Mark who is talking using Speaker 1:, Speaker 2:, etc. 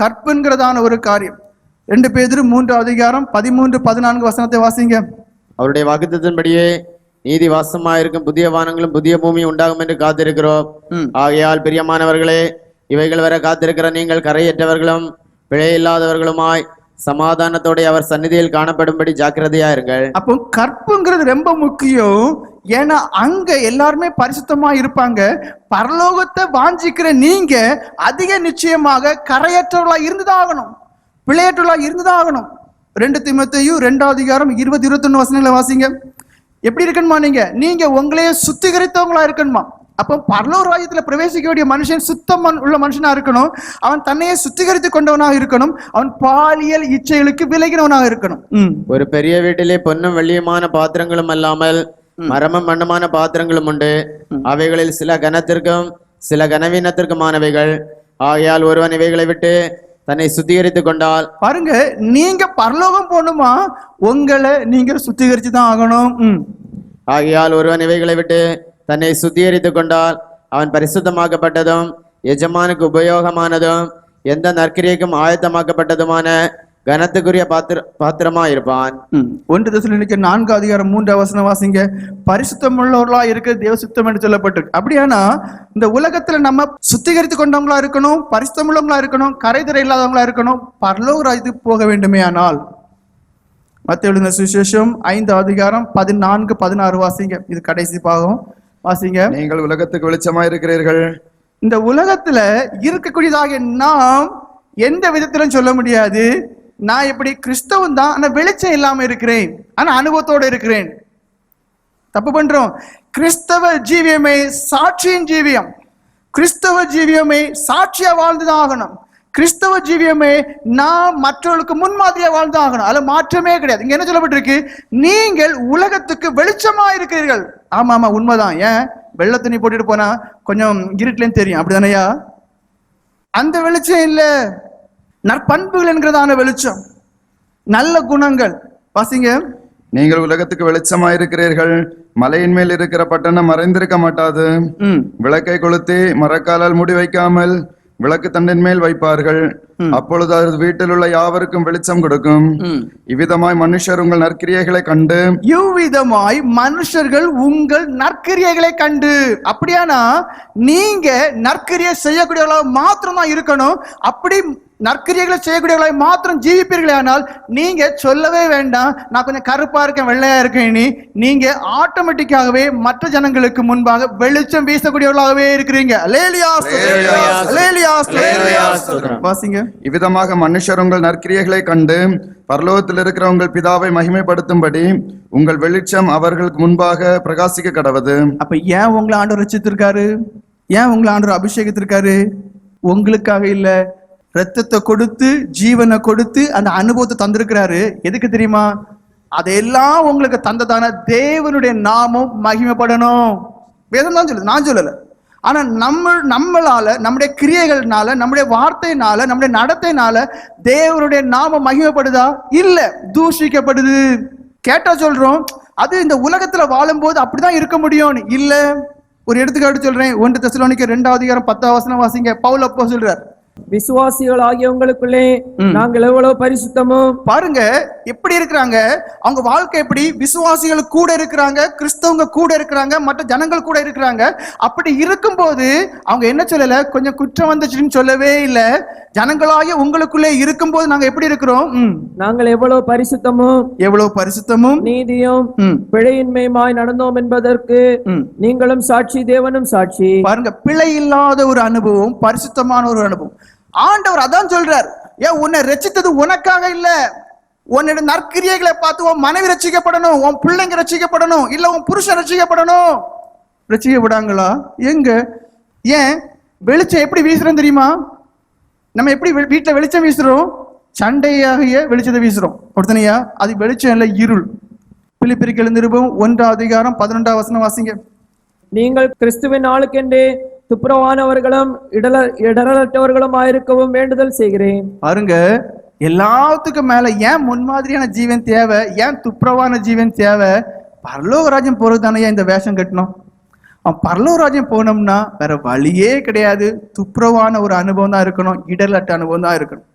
Speaker 1: கற்புங்கிறதான ஒரு காரியம். ரெண்டு பேதிரு மூன்று அதிகாரம் பதிமூன்று பதினான்கு வசனத்தை வாசிங்க.
Speaker 2: அவருடைய வாக்குத்தத்தின்படியே நீதி வாசமாயிருக்கும் புதிய வானங்களும் புதிய பூமியும் உண்டாகும் என்று காத்திருக்கிறோம். ஆகையால் பிரியமானவர்களே இவைகள் வர காத்திருக்கிற நீங்கள் கரையற்றவர்களும் பிழை இல்லாதவர்களுமாய் சமாதானத்தோட அவர் சந்நிதியில் காணப்படும்படி ஜாக்கிரதையா இருங்கள்.
Speaker 1: அப்போ கற்புங்கிறது ரொம்ப முக்கியம். ஏன்னா அங்க எல்லாருமே பரிசுத்தமா இருப்பாங்க. பரலோகத்தை வாஞ்சிக்கிற நீங்க அதிக நிச்சயமாக கரையற்றவர்களா இருந்துதான் ஆகணும் பிழையற்றவர்களா இருந்துதான் ஆகணும் ரெண்டு திமுத்தையும் ரெண்டாவது அதிகாரம் இருபது இருபத்தொன்னு வசனங்களை வாசிங்க. எப்படி இருக்கணுமா நீங்க? நீங்க உங்களையே சுத்திகரித்தவங்களா இருக்கணுமா? அப்போ பரலோக ராஜ்யத்தில் பிரவேசிக்க வேண்டிய மனுஷன் சுத்தம் உள்ள மனுஷனாக இருக்கணும். அவன் தன்னையே சுத்திகரித்து கொண்டவனாக இருக்கணும். அவன் பாலியல் இச்சைகளுக்கு விலகினவனாக இருக்கணும்.
Speaker 2: ஒரு பெரிய வீட்டிலே பொன்னும் வெள்ளியுமான பாத்திரங்களும் அல்லாமல் மரமும் மண்ணுமான பாத்திரங்களும் உண்டு. அவைகளில் சில கனத்திற்கும் சில கனவீனத்திற்குமானவைகள். ஆகையால் ஒருவன் இவைகளை விட்டு தன்னை சுத்திகரித்துக் கொண்டால்
Speaker 1: பாருங்க நீங்க பரலோகம் போகணுமா? உங்களை நீங்க சுத்திகரிச்சு தான் ஆகணும்.
Speaker 2: ஆகையால் ஒருவன் இவைகளை விட்டு தன்னை சுத்திகரித்துக் கொண்டால் அவன் பரிசுத்தமாக்கப்பட்டதும் எஜமானுக்கு உபயோகமானதும் எந்த நற்கிரியைக்கும் ஆயத்தமாக்கப்பட்டதுமான கனத்துக்குரிய பாத்திர பாத்திரமா இருப்பான்.
Speaker 1: ஒன்று தசனிக்க நான்கு அதிகாரம் மூன்று வசனம் வாசிங்க. பரிசுத்தம் உள்ளவர்களா இருக்க தேவ சுத்தம் என்று சொல்லப்பட்டிருக்கு. அப்படியானா இந்த உலகத்துல நம்ம சுத்திகரித்து கொண்டவங்களா இருக்கணும் பரிசுத்தம் உள்ளவங்களா இருக்கணும் கரைதிரை இல்லாதவங்களா இருக்கணும் பரலோக ராஜ்யத்துக்கு போக வேண்டுமே ஆனால். மத்திய எழுதின சுவிசேஷம் ஐந்து அதிகாரம் பதினான்கு பதினாறு வாசிங்க. இது கடைசி பாகம். வாசிங்க.
Speaker 3: நீங்கள் உலகத்துக்கு வெளிச்சமாய் இருக்கிறீர்கள்.
Speaker 1: இந்த உலகத்துல இருக்கக்கூடியதாக நாம் எந்த விதத்திலும் சொல்ல முடியாது. நான் எப்படி கிறிஸ்தவன் தான் ஆனால் வெளிச்சம் இல்லாமல் இருக்கிறேன். ஆனால் அனுபவத்தோட இருக்கிறேன். தப்பு பண்ணுறோம் கிறிஸ்தவ ஜீவியமே சாட்சியின் ஜீவியம். கிறிஸ்தவ ஜீவியமே சாட்சியா வாழ்ந்துதான் ஆகணும். கிறிஸ்தவ ஜீவியமே நான் மற்றவர்களுக்கு முன்மாதிரியா வாழ்ந்து ஆகணும். அதுல மாற்றமே கிடையாது. இங்க என்ன சொல்லப்பட்டிருக்கு? நீங்கள் உலகத்துக்கு வெளிச்சமா இருக்கிறீர்கள். ஆமா ஆமா உண்மைதான். ஏன்? வெள்ளை துணி போட்டுட்டு போனா கொஞ்சம் இருட்டிலேன்னு தெரியும். அப்படிதானையா? அந்த வெளிச்சம் இல்லை. நற்பண்புகள் என்கிறதான வெளிச்சம். நல்ல குணங்கள். வாசிங்க.
Speaker 3: நீங்கள் உலகத்துக்கு வெளிச்சமாய் இருக்கிறீர்கள் மலையின் மேல் இருக்கிற பட்டணம் மறைந்திருக்க மாட்டாது. விளக்கை கொளுத்தி மரக்காலால் மூடி வைக்காமல் விளக்கு தண்டின் மேல் வைப்பார்கள். அப்பொழுது அது வீட்டில் உள்ள யாவருக்கும் வெளிச்சம் கொடுக்கும். இவ்விதமாய் மனுஷர் உங்கள் நற்கிரியைகளை கண்டு.
Speaker 1: இவ்விதமாய் மனுஷர்கள் உங்கள் நற்கிரியைகளை கண்டு. அப்படியானா நீங்க நற்கிரியை செய்யக்கூடியவர்களாக மாத்திரம் தான் இருக்கணும். அப்படி நற்கிரியைகளை செய்யக்கூடியவர்களை மாத்திரம் ஜீவிப்பீர்களே ஆனால் நீங்க சொல்லவே வேண்டாம். நான் கொஞ்சம் கருப்பா இருக்கேன் வெள்ளையா இருக்கேன் நீ நீங்க ஆட்டோமேட்டிக்காகவே மற்ற ஜனங்களுக்கு முன்பாக வெளிச்சம் வீசக்கூடியவர்களாகவே இருக்கிறீங்க. அல்லேலூயா, அல்லேலூயா. வாசிங்க.
Speaker 3: இவ்விதமாக மனுஷர் உங்கள் நற்கிரியைகளை கண்டு பரலோகத்தில் இருக்கிற உங்கள் பிதாவை மகிமைப்படுத்தும்படி உங்கள் வெளிச்சம் அவர்களுக்கு முன்பாக பிரகாசிக்க கடவது.
Speaker 1: அப்ப ஏன் உங்களை ஆண்டவர் ரசித்திருக்காரு ஏன் உங்களை ஆண்டவர் அபிஷேகத்திருக்காரு? உங்களுக்காக இல்ல. ரத்தத்தை கொடுத்து ஜீவனை கொடுத்து அந்த அனுபவத்தை தந்திருக்கிறாரு. எதுக்கு தெரியுமா? அதையெல்லாம் உங்களுக்கு தந்ததான தேவனுடைய நாமம் மகிமைப்படணும். வேதம் தான் சொல்லுது. நான் சொல்லல. ஆனால் நம்ம நம்மளால நம்முடைய கிரியைகள்னால நம்முடைய வார்த்தையினால நம்முடைய நடத்தைனால தேவருடைய நாமம் மகிமைப்படுதா? இல்லை. தூஷிக்கப்படுது. கேட்டா சொல்றோம் அது இந்த உலகத்துல வாழும்போது அப்படிதான் இருக்க முடியும்னு. இல்லை. ஒரு எடுத்துக்காட்டு சொல்றேன். ஒன்று தெசலோனிக்க ரெண்டாவது அதிகாரம் பத்தாவது வசனம் வாசிங்க. பவுல் அப்போ சொல்றார்
Speaker 4: விசுவாசிகள் ஆகிய உங்களுக்குள்ளே நாங்கள் எவ்வளவு பரிசுத்தமும்
Speaker 1: பாருங்க எப்படி இருக்கிறாங்க. அவங்க வாழ்க்கை எப்படி? விசுவாசிகள் கூட இருக்கிறாங்க கிறிஸ்தவங்க கூட இருக்கிறாங்க மற்ற ஜனங்கள் கூட இருக்கிறாங்க. அப்படி இருக்கும்போது அவங்க என்ன சொல்லல? கொஞ்சம் குற்றம் வந்துச்சுன்னு சொல்லவே இல்லை. ஜனங்களாகிய உங்களுக்குள்ளே இருக்கும்போது நாங்க எப்படி இருக்கிறோம்?
Speaker 4: நாங்கள் எவ்வளவு பரிசுத்தமும்
Speaker 1: எவ்வளவு பரிசுத்தமும்.
Speaker 4: நீதியும் பிழையின்மையுமாய் நடந்தோம் என்பதற்கு. நீங்களும் சாட்சி தேவனும் சாட்சி.
Speaker 1: பாருங்க பிழை இல்லாத ஒரு அனுபவம் பரிசுத்தமான ஒரு அனுபவம். ஆண்டவர் அதான் சொல்றார். ஏன் உன்னை ரச்சித்தது உனக்காக இல்ல. உன்னோட நற்கிரியைகளை பார்த்து உன் மனைவி ரசிக்கப்படணும் உன் பிள்ளைங்க ரசிக்கப்படணும் இல்ல உன் புருஷன் ரசிக்க விடாங்களா? எங்க? ஏன்? வெளிச்சம் எப்படி வீசுறோம் தெரியுமா? நம்ம எப்படி வீட்டில் வெளிச்சம் வீசுறோம்? சண்டையாகிய வெளிச்சத்தை வீசுறோம். ஒருத்தனையா? அது வெளிச்சம் இல்லை இருள். பிலிப்பிரிக்கல் நிருபம் ஒன்றாம் அதிகாரம் பதினொன்றாம் வசனம் வாசிங்க.
Speaker 4: நீங்கள் கிறிஸ்துவின் ஆளுக்கென்றே துப்புரவானவர்களும் இடல இடரலற்றவர்களும் ஆயிருக்கவும் வேண்டுதல் செய்கிறேன்.
Speaker 1: பாருங்க எல்லாத்துக்கும் மேல ஏன் முன்மாதிரியான ஜீவன் தேவை? ஏன் துப்புரவான ஜீவன் தேவை? பரலோகராஜ்யம் போறது தானே இந்த வேஷம் கட்டணும்? அவன் பரலோகராஜ்யம் போனோம்னா வேற வழியே கிடையாது. துப்புரவான ஒரு அனுபவம் தான் இருக்கணும் இடலற்ற அனுபவம் தான் இருக்கணும்.